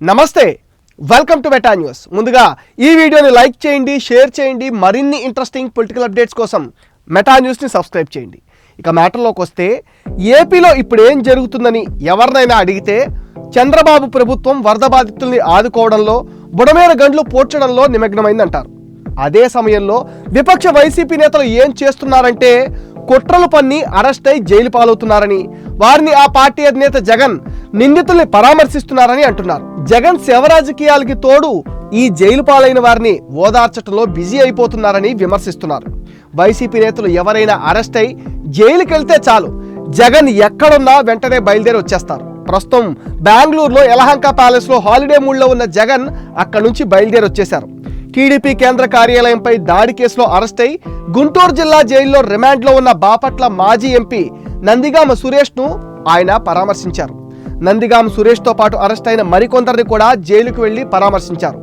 నమస్తే welcome to meta news ముందుగా ఈ వీడియోని లైక్ చేయండి షేర్ చేయండి మరిన్ని ఇంట్రెస్టింగ్ పొలిటికల్ అప్డేట్స్ కోసం మెటా న్యూస్ని సబ్స్క్రైబ్ చేయండి. ఇక మ్యాటర్లోకి వస్తే ఏపీలో ఇప్పుడు ఏం జరుగుతుందని ఎవరినైనా అడిగితే చంద్రబాబు ప్రభుత్వం వరద బాధితుల్ని ఆదుకోవడంలో బుడమేర గండ్లు పోడ్చడంలో నిమగ్నమైందంటారు. అదే సమయంలో విపక్ష వైసీపీ నేతలు ఏం చేస్తున్నారంటే కుట్రలు పన్ని అరెస్ట్ అయి జైలు పాలవుతున్నారని వారిని ఆ పార్టీ అధినేత జగన్ నిందితుల్ని పరామర్శిస్తున్నారని అంటున్నారు. జగన్ శవ రాజకీయాలకి తోడు ఈ జైలు పాలైన వారిని ఓదార్చటంలో బిజీ అయిపోతున్నారని విమర్శిస్తున్నారు. వైసీపీ నేతలు ఎవరైనా అరెస్ట్ అయి జైలుకి వెళ్తే చాలు. జగన్ ఎక్కడున్నా వెంటనే బయలుదేరి వచ్చేస్తారు. ప్రస్తుతం బెంగళూరులో ఎలహంక ప్యాలెస్లో హాలిడే మూడ్లో ఉన్న జగన్ అక్కడి నుంచి బయలుదేరి వచ్చేశారు. టీడీపీ కేంద్ర కార్యాలయంపై దాడి కేసులో అరెస్ట్ అయి గుంటూరు జిల్లా జైల్లో రిమాండ్లో ఉన్న బాపట్ల మాజీ ఎంపీ నందిగామ సురేష్ను ఆయన పరామర్శించారు. నందిగామ సురేష్తో పాటు అరెస్ట్ అయిన మరికొందరిని కూడా జైలుకు వెళ్ళి పరామర్శించారు.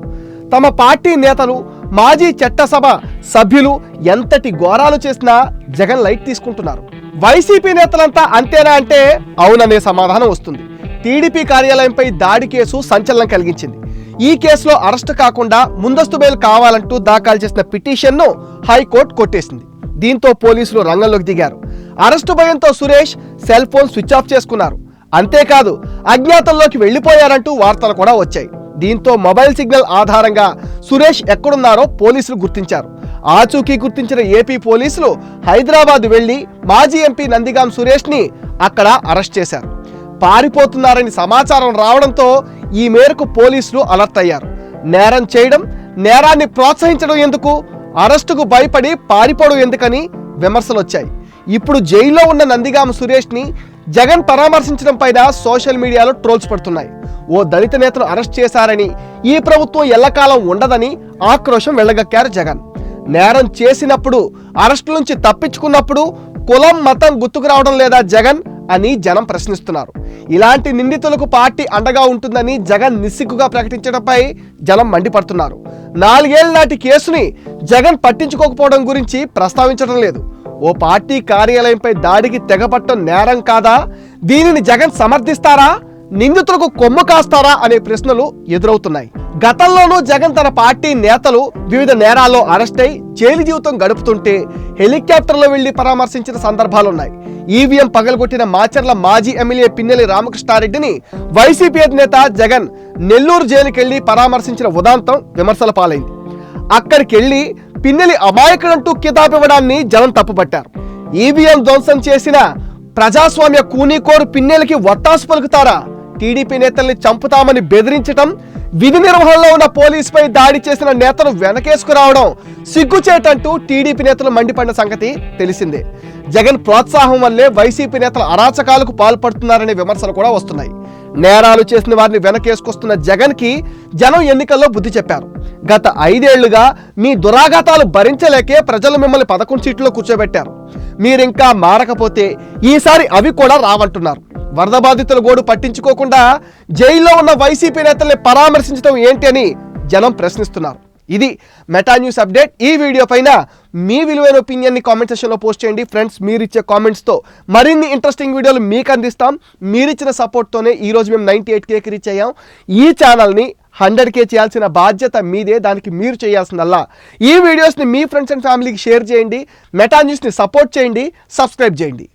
తమ పార్టీ నేతలు మాజీ చట్టసభ సభ్యులు ఎంతటి ఘోరాలు చేసినా జగన్ లైట్ తీసుకుంటున్నారు. వైసీపీ నేతలంతా అంతేనా అంటే అవుననే సమాధానం వస్తుంది. టీడీపీ కార్యాలయంపై దాడి కేసు సంచలనం కలిగించింది. ఈ కేసులో అరెస్ట్ కాకుండా ముందస్తు బెయిల్ కావాలంటూ దాఖలు చేసిన పిటిషన్ను హైకోర్టు కొట్టేసింది. దీంతో పోలీసులు రంగంలోకి దిగారు. అరెస్టు భయంతో Suresh cell phone switch off చేసుకున్నారు. అంతేకాదు అజ్ఞాతంలోకి వెళ్ళిపోయారంటూ వార్తలు కూడా వచ్చాయి. దీంతో మొబైల్ సిగ్నల్ ఆధారంగా సురేష్ ఎక్కడున్నారో పోలీసులు గుర్తించారు. ఆచూకీ గుర్తించిన ఏపీ పోలీసులు హైదరాబాద్ వెళ్ళి మాజీ ఎంపీ నందిగాం సురేష్ని అక్కడ అరెస్ట్ చేశారు. పారిపోతున్నారని సమాచారం రావడంతో ఈ మేరకు పోలీసులు అలర్ట్ అయ్యారు. నేరం చేయడం నేరాన్ని ప్రోత్సహించడం ఎందుకు? అరెస్టుకు భయపడి పారిపోవడం ఎందుకని విమర్శలు వచ్చాయి. ఇప్పుడు జైల్లో ఉన్న నందిగామ సురేష్ని జగన్ పరామర్శించడం పైన సోషల్ మీడియాలో ట్రోల్స్ పడుతున్నాయి. ఓ దళిత నేతను అరెస్ట్ చేశారని ఈ ప్రభుత్వం ఎల్లకాలం ఉండదని ఆక్రోశం వెళ్ళగక్కారు జగన్. నేరం చేసినప్పుడు అరెస్టు నుంచి తప్పించుకున్నప్పుడు కులం మతం గుర్తుకు రావడం లేదా జగన్? అని జనం ప్రశ్నిస్తున్నారు. ఇలాంటి నిందితులకు పార్టీ అండగా ఉంటుందని జగన్ నిస్సిగ్గుగా ప్రకటించడంపై జనం మండిపడుతున్నారు. నాలుగేళ్ళ నాటి కేసుని జగన్ పట్టించుకోకపోవడం గురించి ప్రస్తావించడం లేదు. ఓ పార్టీ కార్యాలయంపై దాడికి తెగపట్టడం నేరం కాదా? దీనిని జగన్ సమర్థిస్తారా? నిందితులకు కొమ్ము కాస్తారా? అనే ప్రశ్నలు ఎదురవుతున్నాయి. గతంలోనూ జగన్ తన పార్టీ నేతలు వివిధ నేరాల్లో అరెస్ట్ అయి జైలు జీవితం గడుపుతుంటే హెలికాప్టర్లో వెళ్ళి పరామర్శించిన సందర్భాలున్నాయి ఈవీఎం పగలగొట్టిన మాచర్ల మాజీ ఎమ్మెల్యే పిన్నెలి రామకృష్ణారెడ్డిని వైసీపీ అధినేత జగన్ నెల్లూరు జైలుకెళ్ళి పరామర్శించిన ఉదాంతం విమర్శల పాలైంది. అక్కడికెళ్ళి పిన్నెలి అమాయకుడంటూ కితాబ్ ఇవ్వడాన్ని జనం తప్పుపట్టారు. ఈవీఎం ధ్వంసం చేసిన ప్రజాస్వామ్య కూనీకోరు పిన్నెలకి వత్తాసు పలుకుతారా టీడీపీ నేతల్ని చంపుతామని బెదిరించటం విధి నిర్వహణలో ఉన్న పోలీసుపై దాడి చేసిన నేతలు వెనకేసుకురావడం సిగ్గుచేటంటూ టీడీపీ నేతలు మండిపడిన సంగతి తెలిసిందే. జగన్ ప్రోత్సాహం వల్లే వైసీపీ నేతలు అరాచకాలకు పాల్పడుతున్నారనే విమర్శలు కూడా వస్తున్నాయి. నేరాలు చేసిన వారిని వెనకేసుకొస్తున్న జగన్కి జనం ఎన్నికల్లో బుద్ధి చెప్పారు. గత ఐదేళ్ళుగా మీ దురాఘాతాలు భరించలేకే ప్రజలు మిమ్మల్ని పదకొండు సీట్లో కూర్చోబెట్టారు. మీరింకా మారకపోతే ఈసారి అవి కూడా రావంటున్నారు. వరద బాధితుల గోడు పట్టించుకోకుండా జైల్లో ఉన్న వైసీపీ నేతల్ని పరామర్శించడం ఏంటి అని జనం ప్రశ్నిస్తున్నారు. ఇది మెటా న్యూస్ అప్డేట్. ఈ వీడియో పైన మీ విలువైన ఒపీనియన్ని కామెంట్ సెషన్లో పోస్ట్ చేయండి. ఫ్రెండ్స్ మీరు ఇచ్చే కామెంట్స్తో మరిన్ని ఇంట్రెస్టింగ్ వీడియోలు మీకు అందిస్తాం. మీరిచ్చిన సపోర్ట్తోనే ఈరోజు మేము నైంటీ ఎయిట్ కేకి రీచ్ అయ్యాం. ఈ ఛానల్ని హండ్రెడ్ కే చేయాల్సిన బాధ్యత మీదే. దానికి మీరు చేయాల్సిందల్లా. ఈ వీడియోస్ని మీ ఫ్రెండ్స్ అండ్ ఫ్యామిలీకి షేర్ చేయండి. మెటా న్యూస్ని సపోర్ట్ చేయండి. సబ్స్క్రైబ్ చేయండి.